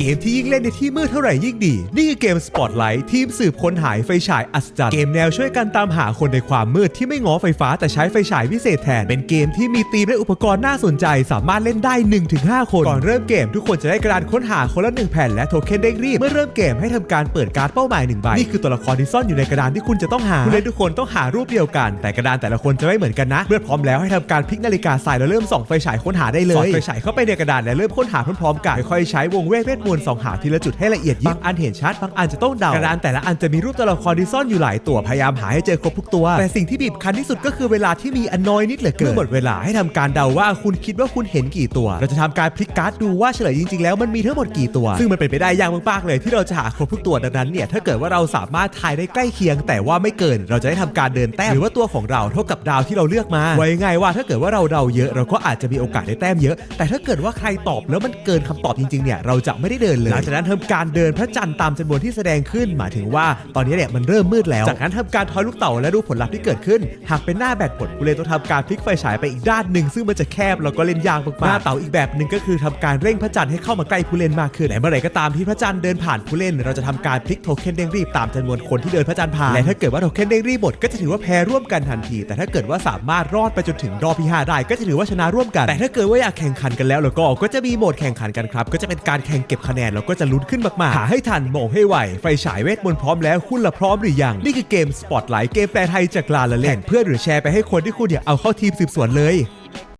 เกมที่ยิ่งเล่นในที่มืดเท่าไหร่ยิ่งดี นี่คือเกม Spotlight ทีมสืบค้นหายไฟฉายอัศจรรย์ เกมแนวช่วยกันตามหาคนในความมืดที่ไม่ง้อไฟฟ้าแต่ใช้ไฟฉายพิเศษแทน เป็นเกมที่มีธีมและอุปกรณ์น่าสนใจ สามารถเล่นได้ 1-5 คน ก่อนเริ่มเกมทุกคนจะได้กระดานค้นหาคนละหนึ่งแผ่นและโทเค็นเร่งรีบ เมื่อเริ่มเกมให้ทำการเปิดการ์ดเป้าหมายหนึ่งใบ นี่คือตัวละครที่ซ่อนอยู่ในกระดานที่คุณจะต้องหาผู้เล่นทุกคนต้องหารูปเดียวกัน แต่กระดานแต่ละคนจะไม่เหมือนกันนะ เมื่อพร้อมแล้วให้ทำการพลิกนาฬิกาทรายแล้วเริ่มส่องไฟฉายค้นหาได้เลยสอดไฟฉายเข้าไปในกระดานและเริ่มค้นหาพร้อมๆกันค่อยๆใช้วงเวทเวทมนต์ส่องหาทีละจุดให้ละเอียดยิบบางอันเห็นชัดบางอันจะต้องเดากระดานแต่ละอันจะมีรูปตัวละครที่ซ่อนอยู่หลายตัวพยายามหาให้เจอครบทุกตัว แต่สิ่งที่บีบคั้นที่สุดก็คือเวลาที่มีอันน้อยนิดเหลือเกินเมื่อหมดเวลาให้ทำการเดาว่าคุณคิดว่าคุณเห็นกี่ตัว เราจะทำการพลิกการ์ดดูว่าเฉลยจริงๆแล้วมันมีทั้งหมดกี่ตัว ซึ่งมันเป็นไปได้ยากมากๆเลยที่เราจะหาครบทุกตัวดังนั้นเนี่ยถ้าเกิดว่าเราสามารถทายได้ใกล้เคียง แต่ว่าไม่เกิน เราจะได้ทำการเดินแต้มหรือว่าตัวของเราเท่ากับดาวที่เราเลือกมา ไว้ง่ายว่าถ้าเกิดว่าเราเดาเยอะเราก็อาจจะมีโอกาสได้แต้มเยอะ แต่ถ้าเกิดว่าใครตอบแล้วมันเกินคำตอบจริงๆเนี่ยเราจะไม่ได้เดินเลย หลังจากนั้นทำการเดินพระจันทร์ตามจำนวนที่แสดงขึ้น หมายถึงว่าตอนนี้เนี่ยมันเริ่มมืดแล้ว จากนั้นทำการทอยลูกเต่าและดูผลลัพธ์ที่เกิดขึ้น หากเป็นหน้าแบตหมดผู้เล่นต้องทำการพลิกไฟฉายไปอีกด้านหนึ่งซึ่งมันจะแคบแล้วก็เล่นยากมากๆหน้าเต่าอีกแบบหนึ่งก็คือทำการเร่งพระจันทร์ให้เข้ามาใกล้ผู้เล่นมากขึ้นและเมื่อไหร่ก็ตามที่พระจันทร์เดินผ่านผู้เล่น เราจะทำการพลิกโทเค็นเร่งรีบตามจำนวนคนที่เดินพระจันทร์ผ่านและถ้าเกิดว่าโทเค็นเร่งรีบหมดก็จะถือว่าแพ้ร่วมกันทันที แต่ถ้าเกิดว่าสามารถรอดไปจนถึงรอบที่ห้าได้ก็จะถือว่าชนะร่วมกัน แต่ถ้าเกิดว่าอยากแข่งขันกันแล้วแล้วก็ก็จะมีโหมดแข่งขันกันครับก็จะเป็นการแข่งเก็บคะแนนเราก็จะลุ้นขึ้นมากๆหาให้ทันมองให้ไวไฟฉายเวทมนต์พร้อมแล้วคุณละพร้อมหรือยัง นี่คือเกมสปอตไลท์เกมแปลไทยจากลาละเล่นเพื่อนหรือแชร์ไปให้คนที่คุณอยากเอาเข้าทีมสืบสวนเลย